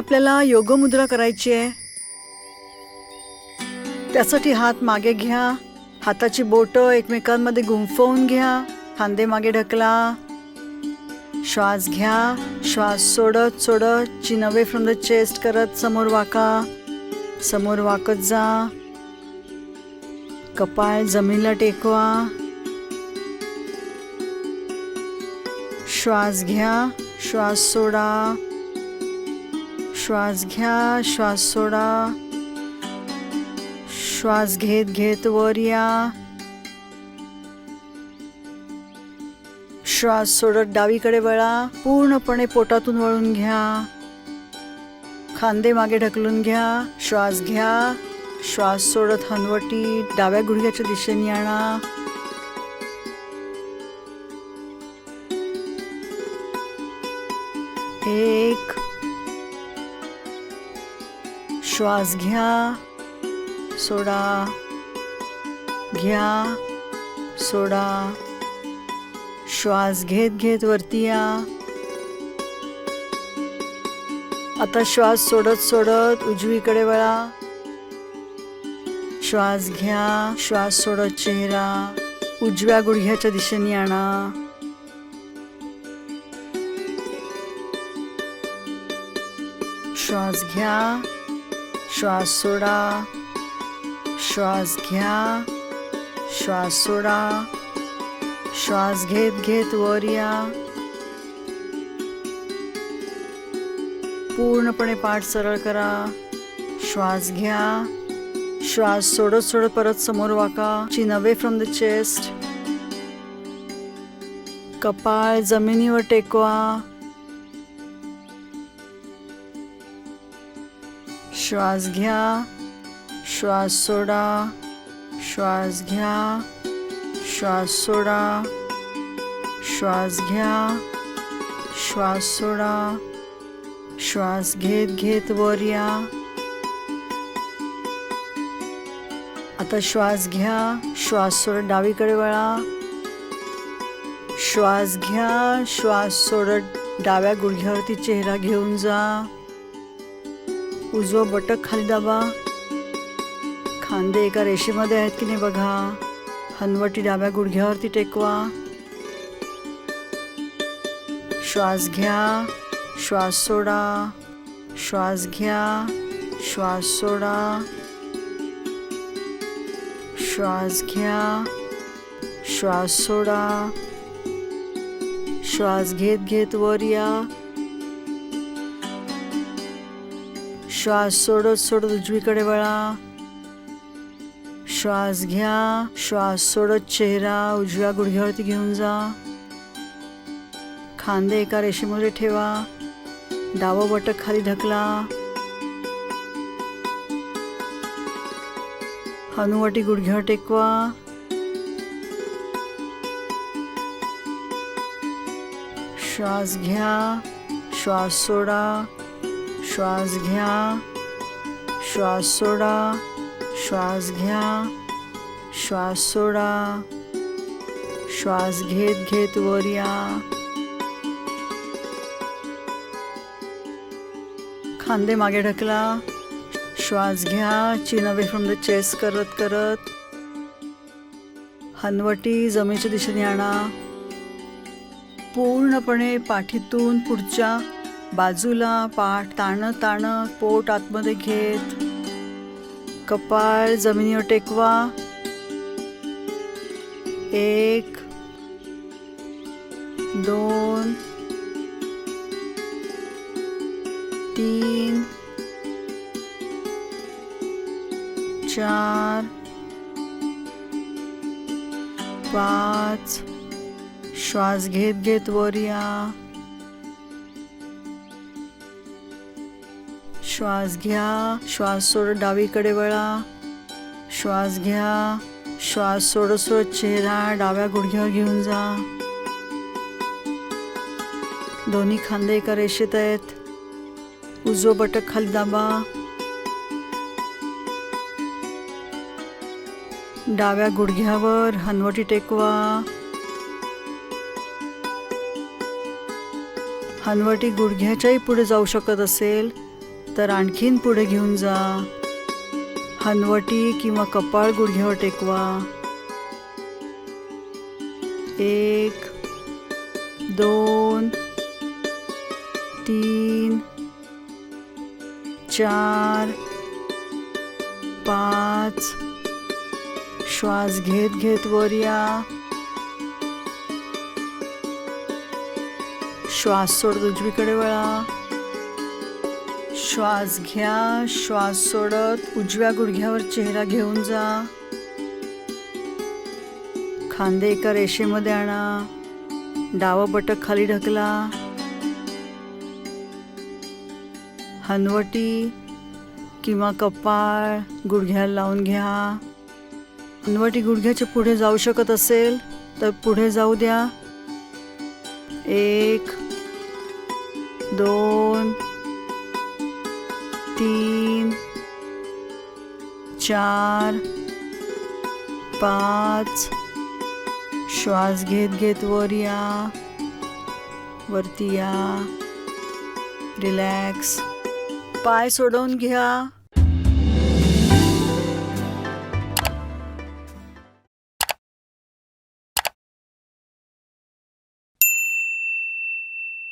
आपल्याला योगमुद्रा करायची आहे. त्यासाठी हात मागे घ्या. हाताची बोट एकमेकांमध्ये गुंफवून घ्या. खांदे मागे ढकला. श्वास घ्या. श्वास सोडत सोडत chin away from the chest करत समोर वाका. समोर वाकत जा. कपाळ जमीनला टेकवा. श्वास घ्या. श्वास सोडा. श्वास घ्या श्वास सोडा. श्वास घेत घेत वर या. श्वास सोडत डावीकडे वळा पूर्णपणे पोटातून वळून घ्या. खांदे मागे ढकलून घ्या श्वास घ्या. श्वास सोडत हनवटी डाव्या गुडघ्याच्या दिशेने आणा. एक श्वास घ्या सोडा घ्या सोडा. श्वास घेत घेत वरती या. आता श्वास सोडत सोडत उजवीकडे वळा. श्वास घ्या श्वास सोडत चेहरा. उजव्या गुडघ्याच्या दिशेने आणा. श्वास घ्या. श्वास सोडा. श्वास घ्या. श्वास सोडा. श्वास घेत घेत वर या. पूर्णपणे पाठ सरळ करा. श्वास घ्या. श्वास सोडत सोडत परत समोर waka. Chin away from the chest कपाळ जमिनीवर टेकवा. श्वास घ्या. श्वास सोडा. श्वास घ्या. श्वास सोडा. श्वास घ्या. श्वास सोडा. श्वास घेत घेत वर या. आता श्वास घ्या. श्वास सोडत डावीकडे वळा. श्वास घ्या. श्वास सोडत डाव्या गुडघ्यावरती चेहरा घेऊन जा. उजवं बटक खाली दाबा. खांदे एका रेषेमध्ये आहेत की नाही बघा. हनवटी डाव्या गुडघ्यावरती टेकवा. श्वास घ्या. श्वास सोडा. श्वास घ्या. श्वास सोडा. श्वास घ्या. श्वास सोडा. श्वास घेत घेत वर या. श्वास सोडत सोडत उजवीकडे वळा. श्वास घ्या. श्वास सोडत चेहरा उजव्या गुडघ्यावरती घेऊन जा. खांदे एका रेषेमध्ये ठेवा. डावं बटक खाली ढकला. हनुवटी गुडघ्यावर टेकवा. श्वास घ्या. श्वास सोडा. श्वास घ्या. श्वास सोडा. श्वास घ्या. श्वास सोडा. श्वास घेत घेत वर या. खांदे मागे ढकला. श्वास घ्या. Chin away from the chest करत करत. हनवटी जमिनीच्या दिशेने आणा. पूर्णपणे पाठीतून पुढच्या बाजूला पाठ ताणत ताणत पोट आतमध्ये घेत. कपाळ जमिनीवर टेकवा. एक दोन तीन चार पाच. श्वास घेत घेत वर या. श्वास घ्या. श्वास सोडत डावीकडे वळा. श्वास घ्या. श्वास सोडत सोडत चेहरा. डाव्या गुडघ्यावर घेऊन जा. दोन्ही खांदे एका रेषेत आहेत. उजो बटक खाली दाबा. डाव्या गुडघ्यावर हनवटी टेकवा. हनवटी गुडघ्याच्याही पुढे जाऊ शकत असेल. तर आणखीन पुढे घेऊन जा. हनवटी किंवा कपाळ गुडघ्यावर टेकवा. एक दोन तीन चार पाच. श्वास घेत घेत वर या. श्वास सोड उजवीकडे वळा. श्वास घ्या श्वास सोडत उजव्या गुडघ्यावर चेहरा घेऊन जा. खांदे एका रेषेमध्ये आणा. डावं बटक खाली ढकला. हनवटी किंवा कपाळ गुडघ्याला लावून घ्या. हनवटी गुडघ्याच्या पुढे जाऊ शकत असेल तर पुढे जाऊ द्या. एक दोन तीन चार पाँच श्वास घेत घेत वर या वरती या रिलॅक्स. पाय सोडवून घ्या.